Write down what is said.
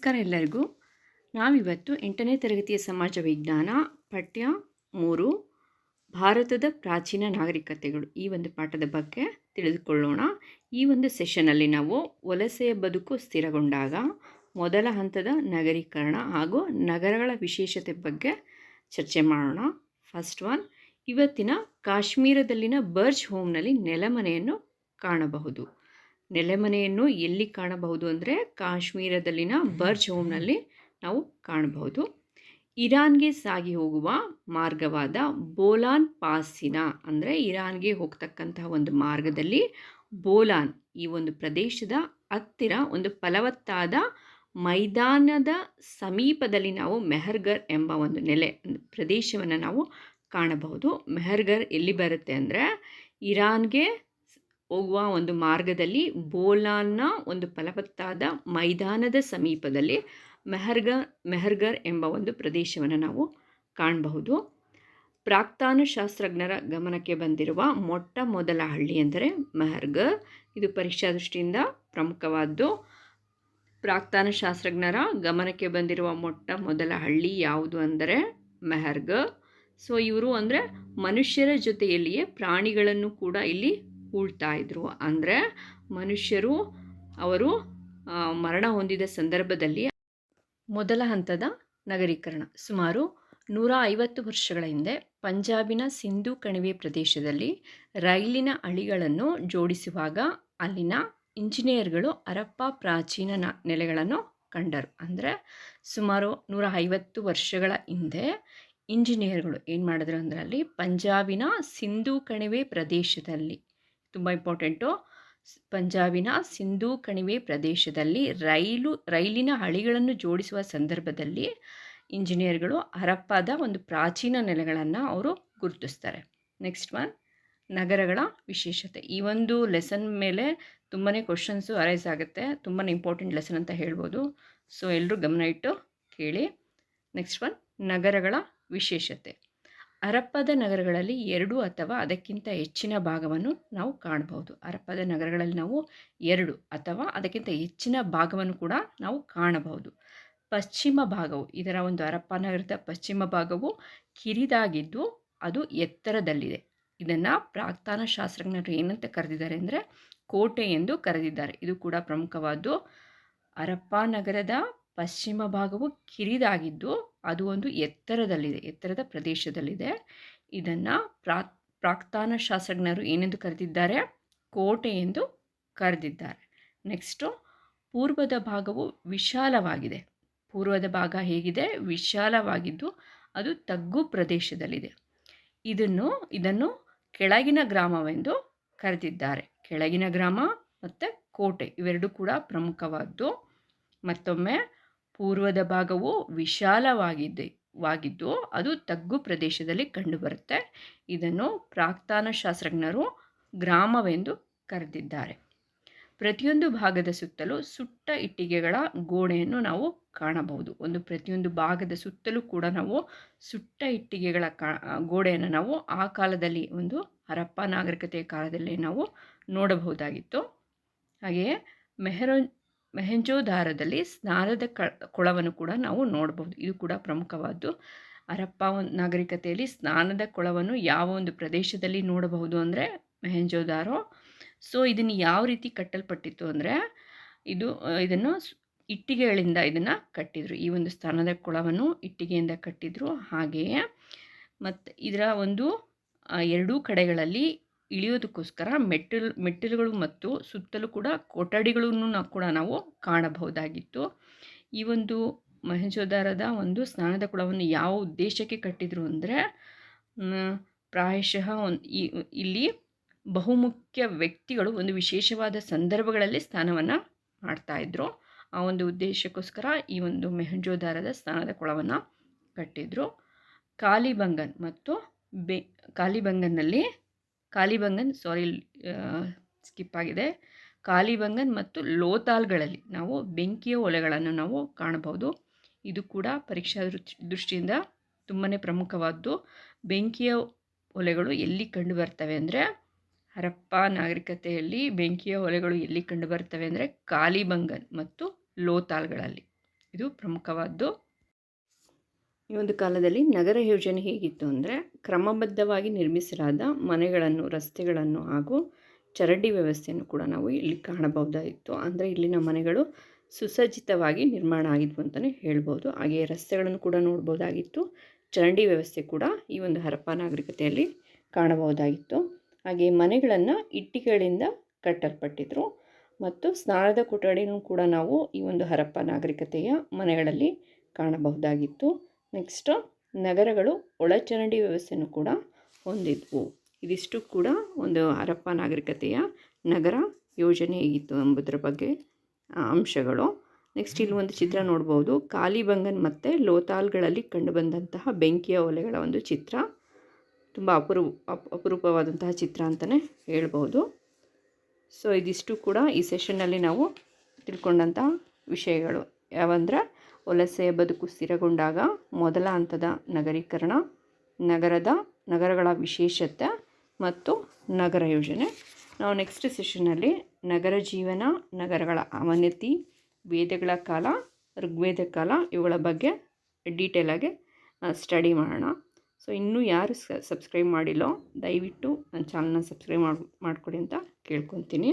ನಮಸ್ಕಾರ ಎಲ್ಲರಿಗೂ. ನಾವಿವತ್ತು ಎಂಟನೇ ತರಗತಿಯ ಸಮಾಜ ವಿಜ್ಞಾನ ಪಠ್ಯ ಮೂರು, ಭಾರತದ ಪ್ರಾಚೀನ ನಾಗರಿಕತೆಗಳು. ಈ ಒಂದು ಪಾಠದ ಬಗ್ಗೆ ತಿಳಿದುಕೊಳ್ಳೋಣ. ಈ ಒಂದು ಸೆಷನಲ್ಲಿ ನಾವು ವಲಸೆಯ ಬದುಕು ಸ್ಥಿರಗೊಂಡಾಗ ಮೊದಲ ಹಂತದ ನಗರೀಕರಣ ಹಾಗೂ ನಗರಗಳ ವಿಶೇಷತೆ ಬಗ್ಗೆ ಚರ್ಚೆ ಮಾಡೋಣ. ಫಸ್ಟ್ ಒನ್, ಇವತ್ತಿನ ಕಾಶ್ಮೀರದಲ್ಲಿನ ಬರ್ಜ್ ಹೋಮ್ನಲ್ಲಿ ನೆಲಮನೆಯನ್ನು ಕಾಣಬಹುದು. ನೆಲೆಮನೆಯನ್ನು ಎಲ್ಲಿ ಕಾಣಬಹುದು ಅಂದರೆ ಕಾಶ್ಮೀರದಲ್ಲಿನ ಬರ್ಜ್ ಹೋಮ್ನಲ್ಲಿ ನಾವು ಕಾಣಬಹುದು. ಇರಾನ್ಗೆ ಸಾಗಿ ಹೋಗುವ ಮಾರ್ಗವಾದ ಬೋಲಾನ್ ಪಾಸಿನ ಅಂದರೆ ಇರಾನ್ಗೆ ಹೋಗ್ತಕ್ಕಂತಹ ಒಂದು ಮಾರ್ಗದಲ್ಲಿ ಬೋಲಾನ್ ಈ ಒಂದು ಪ್ರದೇಶದ ಹತ್ತಿರ ಒಂದು ಫಲವತ್ತಾದ ಮೈದಾನದ ಸಮೀಪದಲ್ಲಿ ನಾವು ಮೆಹರ್ಗರ್ ಎಂಬ ಒಂದು ನೆಲೆ ಪ್ರದೇಶವನ್ನು ನಾವು ಕಾಣಬಹುದು. ಮೆಹರ್ಗರ್ ಎಲ್ಲಿ ಬರುತ್ತೆ ಅಂದರೆ ಇರಾನ್ಗೆ ಹೋಗುವ ಒಂದು ಮಾರ್ಗದಲ್ಲಿ ಬೋಲಾನ್ನ ಒಂದು ಫಲವತ್ತಾದ ಮೈದಾನದ ಸಮೀಪದಲ್ಲಿ ಮೆಹರ್ಗ, ಮೆಹರ್ಗರ್ ಎಂಬ ಒಂದು ಪ್ರದೇಶವನ್ನು ನಾವು ಕಾಣಬಹುದು. ಪ್ರಾಕ್ತಾನ ಶಾಸ್ತ್ರಜ್ಞರ ಗಮನಕ್ಕೆ ಬಂದಿರುವ ಮೊಟ್ಟ ಮೊದಲ ಹಳ್ಳಿ ಎಂದರೆ ಮೆಹರ್ಗರ್. ಇದು ಪರೀಕ್ಷಾ ದೃಷ್ಟಿಯಿಂದ ಪ್ರಮುಖವಾದ್ದು. ಪ್ರಾಕ್ತಾನ ಶಾಸ್ತ್ರಜ್ಞರ ಗಮನಕ್ಕೆ ಬಂದಿರುವ ಮೊಟ್ಟ ಮೊದಲ ಹಳ್ಳಿ ಯಾವುದು ಅಂದರೆ ಮೆಹರ್ಗ ಸೊ, ಇವರು ಅಂದರೆ ಮನುಷ್ಯರ ಜೊತೆಯಲ್ಲಿಯೇ ಪ್ರಾಣಿಗಳನ್ನು ಕೂಡ ಇಲ್ಲಿ ಉಳ್ತಾ ಇದ್ರು. ಅಂದರೆ ಮನುಷ್ಯರು, ಅವರು ಮರಣ ಹೊಂದಿದ ಸಂದರ್ಭದಲ್ಲಿ ಮೊದಲ ಹಂತದ ನಗರೀಕರಣ. ಸುಮಾರು ನೂರ ಐವತ್ತು ವರ್ಷಗಳ ಹಿಂದೆ ಪಂಜಾಬಿನ ಸಿಂಧು ಕಣಿವೆ ಪ್ರದೇಶದಲ್ಲಿ ರೈಲಿನ ಅಳಿಗಳನ್ನು ಜೋಡಿಸುವಾಗ ಅಲ್ಲಿನ ಇಂಜಿನಿಯರ್ಗಳು ಹರಪ್ಪ ಪ್ರಾಚೀನ ನೆಲೆಗಳನ್ನು ಕಂಡರು. ಅಂದರೆ ಸುಮಾರು ನೂರ ಐವತ್ತು ವರ್ಷಗಳ ಹಿಂದೆ ಇಂಜಿನಿಯರ್ಗಳು ಏನು ಮಾಡಿದ್ರು ಅಂದರೆ ಅಲ್ಲಿ ಪಂಜಾಬಿನ ಸಿಂಧು ಕಣಿವೆ ಪ್ರದೇಶದಲ್ಲಿ ತುಂಬ ಇಂಪಾರ್ಟೆಂಟು. ಪಂಜಾಬಿನ ಸಿಂಧೂ ಕಣಿವೆ ಪ್ರದೇಶದಲ್ಲಿ ರೈಲು, ರೈಲಿನ ಹಳಿಗಳನ್ನು ಜೋಡಿಸುವ ಸಂದರ್ಭದಲ್ಲಿ ಇಂಜಿನಿಯರ್ಗಳು ಹರಪ್ಪಾದ ಒಂದು ಪ್ರಾಚೀನ ನೆಲೆಗಳನ್ನು ಅವರು ಗುರುತಿಸ್ತಾರೆ. ನೆಕ್ಸ್ಟ್ ಒನ್, ನಗರಗಳ ವಿಶೇಷತೆ. ಈ ಒಂದು ಲೆಸನ್ ಮೇಲೆ ತುಂಬಾ ಕ್ವಶನ್ಸು ಅರೈಸ್ ಆಗುತ್ತೆ. ತುಂಬಾ ಇಂಪಾರ್ಟೆಂಟ್ ಲೆಸನ್ ಅಂತ ಹೇಳ್ಬೋದು. ಸೊ ಎಲ್ಲರೂ ಗಮನ ಇಟ್ಟು ಕೇಳಿ. ನೆಕ್ಸ್ಟ್ ಒನ್, ನಗರಗಳ ವಿಶೇಷತೆ. ಹರಪ್ಪದ ನಗರಗಳಲ್ಲಿ ಎರಡು ಅಥವಾ ಅದಕ್ಕಿಂತ ಹೆಚ್ಚಿನ ಭಾಗವನ್ನು ನಾವು ಕಾಣಬಹುದು. ಹರಪ್ಪದ ನಗರಗಳಲ್ಲಿ ನಾವು ಎರಡು ಅಥವಾ ಅದಕ್ಕಿಂತ ಹೆಚ್ಚಿನ ಭಾಗವನ್ನು ಕೂಡ ನಾವು ಕಾಣಬಹುದು. ಪಶ್ಚಿಮ ಭಾಗವು, ಇದರ ಒಂದು ಹರಪ್ಪ ನಗರದ ಪಶ್ಚಿಮ ಭಾಗವು ಕಿರಿದಾಗಿದ್ದು ಅದು ಎತ್ತರದಲ್ಲಿದೆ. ಇದನ್ನು ಪ್ರಾಕ್ತಾನ ಶಾಸ್ತ್ರಜ್ಞರು ಏನಂತ ಕರೆದಿದ್ದಾರೆ ಅಂದರೆ ಕೋಟೆ ಎಂದು ಕರೆದಿದ್ದಾರೆ. ಇದು ಕೂಡ ಪ್ರಮುಖವಾದ್ದು ಹರಪ್ಪ ನಗರದ ಪಶ್ಚಿಮ ಭಾಗವು ಕಿರಿದಾಗಿದ್ದು ಅದು ಒಂದು ಎತ್ತರದಲ್ಲಿದೆ, ಎತ್ತರದ ಪ್ರದೇಶದಲ್ಲಿದೆ. ಇದನ್ನು ಪ್ರಾ, ಪ್ರಾಕ್ತಾನ ಶಾಸ್ತ್ರಜ್ಞರು ಏನೆಂದು ಕರೆದಿದ್ದಾರೆ? ಕೋಟೆ ಎಂದು ಕರೆದಿದ್ದಾರೆ. ನೆಕ್ಸ್ಟು, ಪೂರ್ವದ ಭಾಗವು ವಿಶಾಲವಾಗಿದೆ. ಪೂರ್ವದ ಭಾಗ ಹೇಗಿದೆ? ವಿಶಾಲವಾಗಿದ್ದು ಅದು ತಗ್ಗು ಪ್ರದೇಶದಲ್ಲಿದೆ. ಇದನ್ನು ಇದನ್ನು ಕೆಳಗಿನ ಗ್ರಾಮವೆಂದು ಕರೆದಿದ್ದಾರೆ. ಕೆಳಗಿನ ಗ್ರಾಮ ಮತ್ತು ಕೋಟೆ ಇವೆರಡೂ ಕೂಡ ಪ್ರಮುಖವಾದ್ದು. ಮತ್ತೊಮ್ಮೆ ಪೂರ್ವದ ಭಾಗವು ವಿಶಾಲವಾಗಿದೆ ವಾಗಿದ್ದು ಅದು ತಗ್ಗು ಪ್ರದೇಶದಲ್ಲಿ ಕಂಡುಬರುತ್ತೆ. ಇದನ್ನು ಪ್ರಾಕ್ತಾನ ಶಾಸ್ತ್ರಜ್ಞರು ಗ್ರಾಮವೆಂದು ಕರೆದಿದ್ದಾರೆ. ಪ್ರತಿಯೊಂದು ಭಾಗದ ಸುತ್ತಲೂ ಸುಟ್ಟ ಇಟ್ಟಿಗೆಗಳ ಗೋಡೆಯನ್ನು ನಾವು ಕಾಣಬಹುದು. ಒಂದು ಪ್ರತಿಯೊಂದು ಭಾಗದ ಸುತ್ತಲೂ ಕೂಡ ನಾವು ಸುಟ್ಟ ಇಟ್ಟಿಗೆಗಳ ಗೋಡೆಯನ್ನು ನಾವು ಆ ಕಾಲದಲ್ಲಿ ಒಂದು ಹರಪ್ಪ ನಾಗರಿಕತೆಯ ಕಾಲದಲ್ಲಿ ನಾವು ನೋಡಬಹುದಾಗಿತ್ತು. ಹಾಗೆಯೇ ಮೆಹರೋ ಮೆಹೆಂಜೋದಾರದಲ್ಲಿ ಸ್ನಾನದ ಕ, ಕೊಳವನ್ನು ಕೂಡ ನಾವು ನೋಡಬಹುದು. ಇದು ಕೂಡ ಪ್ರಮುಖವಾದ್ದು. ಹರಪ್ಪ ನಾಗರಿಕತೆಯಲ್ಲಿ ಸ್ನಾನದ ಕೊಳವನ್ನು ಯಾವ ಒಂದು ಪ್ರದೇಶದಲ್ಲಿ ನೋಡಬಹುದು ಅಂದರೆ ಮೆಹೆಂಜೋದಾರೋ. ಸೊ, ಇದನ್ನು ಯಾವ ರೀತಿ ಕಟ್ಟಲ್ಪಟ್ಟಿತ್ತು ಅಂದರೆ, ಇದು ಇದನ್ನು ಇಟ್ಟಿಗೆಗಳಿಂದ ಇದನ್ನು ಕಟ್ಟಿದರು. ಈ ಒಂದು ಸ್ನಾನದ ಕೊಳವನ್ನು ಇಟ್ಟಿಗೆಯಿಂದ ಕಟ್ಟಿದರು. ಹಾಗೆಯೇ ಮತ್ತು ಇದರ ಒಂದು ಎರಡೂ ಕಡೆಗಳಲ್ಲಿ ಇಳಿಯೋದಕ್ಕೋಸ್ಕರ ಮೆಟ್ಟಿಲು, ಮೆಟ್ಟಿಲುಗಳು ಮತ್ತು ಸುತ್ತಲೂ ಕೂಡ ಕೊಠಡಿಗಳನ್ನು ಕೂಡ ನಾವು ಕಾಣಬಹುದಾಗಿತ್ತು. ಈ ಒಂದು ಮಹಜೋದಾರದ ಒಂದು ಸ್ನಾನದ ಕೊಳವನ್ನು ಯಾವ ಉದ್ದೇಶಕ್ಕೆ ಕಟ್ಟಿದರು ಅಂದರೆ ಪ್ರಾಯಶಃ ಒಂದು ಇಲ್ಲಿ ಬಹುಮುಖ್ಯ ವ್ಯಕ್ತಿಗಳು ಒಂದು ವಿಶೇಷವಾದ ಸಂದರ್ಭಗಳಲ್ಲಿ ಸ್ನಾನವನ್ನು ಮಾಡ್ತಾಯಿದ್ರು ಆ ಒಂದು ಉದ್ದೇಶಕ್ಕೋಸ್ಕರ ಈ ಒಂದು ಮೆಹಂಜೋದಾರದ ಸ್ನಾನದ ಕೊಳವನ್ನು ಕಟ್ಟಿದರು. ಕಾಲಿಬಂಗನ್ ಮತ್ತು ಬೆ ಕಾಲಿಬಂಗನ್ನಲ್ಲಿ ಕಾಲಿಬಂಗನ್ ಸಾರಿ ಸ್ಕಿಪ್ ಆಗಿದೆ. ಕಾಲಿಬಂಗನ್ ಮತ್ತು ಲೋತಾಲ್ಗಳಲ್ಲಿ ನಾವು ಬೆಂಕಿಯ ಒಲೆಗಳನ್ನು ನಾವು ಕಾಣಬಹುದು. ಇದು ಕೂಡ ಪರೀಕ್ಷಾ ದೃಷ್ಟಿಯಿಂದ ತುಂಬಾ ಪ್ರಮುಖವಾದ್ದು. ಬೆಂಕಿಯ ಒಲೆಗಳು ಎಲ್ಲಿ ಕಂಡು ಬರ್ತವೆ ಅಂದರೆ ಹರಪ್ಪ ನಾಗರಿಕತೆಯಲ್ಲಿ ಬೆಂಕಿಯ ಒಲೆಗಳು ಎಲ್ಲಿ ಕಂಡು ಬರ್ತವೆ ಅಂದರೆ ಕಾಲಿಬಂಗನ್ ಮತ್ತು ಲೋತಾಲ್ಗಳಲ್ಲಿ. ಇದು ಪ್ರಮುಖವಾದ್ದು. ಈ ಒಂದು ಕಾಲದಲ್ಲಿ ನಗರ ಯೋಜನೆ ಹೇಗಿತ್ತು ಅಂದರೆ ಕ್ರಮಬದ್ಧವಾಗಿ ನಿರ್ಮಿಸಲಾದ ಮನೆಗಳನ್ನು, ರಸ್ತೆಗಳನ್ನು ಹಾಗೂ ಚರಂಡಿ ವ್ಯವಸ್ಥೆಯನ್ನು ಕೂಡ ನಾವು ಇಲ್ಲಿ ಕಾಣಬಹುದಾಗಿತ್ತು. ಅಂದರೆ ಇಲ್ಲಿನ ಮನೆಗಳು ಸುಸಜ್ಜಿತವಾಗಿ ನಿರ್ಮಾಣ ಆಗಿದ್ವು ಅಂತಲೇ ಹೇಳ್ಬೋದು. ಹಾಗೆಯೇ ರಸ್ತೆಗಳನ್ನು ಕೂಡ ನೋಡ್ಬೋದಾಗಿತ್ತು ಚರಂಡಿ ವ್ಯವಸ್ಥೆ ಕೂಡ ಈ ಒಂದು ಹರಪ್ಪ ನಾಗರಿಕತೆಯಲ್ಲಿ ಕಾಣಬಹುದಾಗಿತ್ತು. ಹಾಗೆ ಮನೆಗಳನ್ನು ಇಟ್ಟಿಗೆಗಳಿಂದ ಕಟ್ಟಲ್ಪಟ್ಟಿದ್ರು. ಮತ್ತು ಸ್ನಾನದ ಕೊಠಡಿಯನ್ನು ಕೂಡ ನಾವು ಈ ಒಂದು ಹರಪ್ಪ ನಾಗರಿಕತೆಯ ಮನೆಗಳಲ್ಲಿ ಕಾಣಬಹುದಾಗಿತ್ತು. ನೆಕ್ಸ್ಟು ನಗರಗಳು ಒಳಚರಂಡಿ ವ್ಯವಸ್ಥೆಯನ್ನು ಕೂಡ ಹೊಂದಿದ್ವು. ಇದಿಷ್ಟು ಕೂಡ ಒಂದು ಹರಪ್ಪ ನಾಗರಿಕತೆಯ ನಗರ ಯೋಜನೆ ಹೇಗಿತ್ತು ಎಂಬುದರ ಬಗ್ಗೆ ಅಂಶಗಳು. ನೆಕ್ಸ್ಟ್ ಇಲ್ಲಿ ಒಂದು ಚಿತ್ರ ನೋಡ್ಬೋದು. ಕಾಲಿಬಂಗನ್ ಮತ್ತು ಲೋತಾಲ್ಗಳಲ್ಲಿ ಕಂಡುಬಂದಂತಹ ಬೆಂಕಿಯ ಒಲೆಗಳ ಒಂದು ಚಿತ್ರ. ತುಂಬ ಅಪರೂ ಅಪ್, ಅಪರೂಪವಾದಂತಹ ಚಿತ್ರ ಅಂತಲೇ ಹೇಳ್ಬೋದು. ಸೊ ಇದಿಷ್ಟು ಕೂಡ ಈ ಸೆಷನ್ನಲ್ಲಿ ನಾವು ತಿಳ್ಕೊಂಡಂತಹ ವಿಷಯಗಳು. ಯಾವಂದ್ರೆ ವಲಸೆಯ ಬದುಕು ಸ್ಥಿರಗೊಂಡಾಗ ಮೊದಲ ಹಂತದ ನಗರೀಕರಣ, ನಗರದ ನಗರಗಳ ವಿಶೇಷತೆ ಮತ್ತು ನಗರ ಯೋಜನೆ. ನಾವು ನೆಕ್ಸ್ಟ್ ಸೆಷನ್ನಲ್ಲಿ ನಗರ ಜೀವನ, ನಗರಗಳ ಅವನತಿ, ವೇದಗಳ ಕಾಲ, ಋಗ್ವೇದ ಕಾಲ ಇವುಗಳ ಬಗ್ಗೆ ಡೀಟೇಲಾಗಿ ಸ್ಟಡಿ ಮಾಡೋಣ. ಸೊ ಇನ್ನೂ ಯಾರು ಸಬ್ಸ್ಕ್ರೈಬ್ ಮಾಡಿಲ್ಲೋ ದಯವಿಟ್ಟು ನನ್ನ ಚಾನಲ್ನ ಸಬ್ಸ್ಕ್ರೈಬ್ ಮಾಡಿ, ಮಾಡಿಕೊಡಿ ಅಂತ ಕೇಳ್ಕೊತೀನಿ.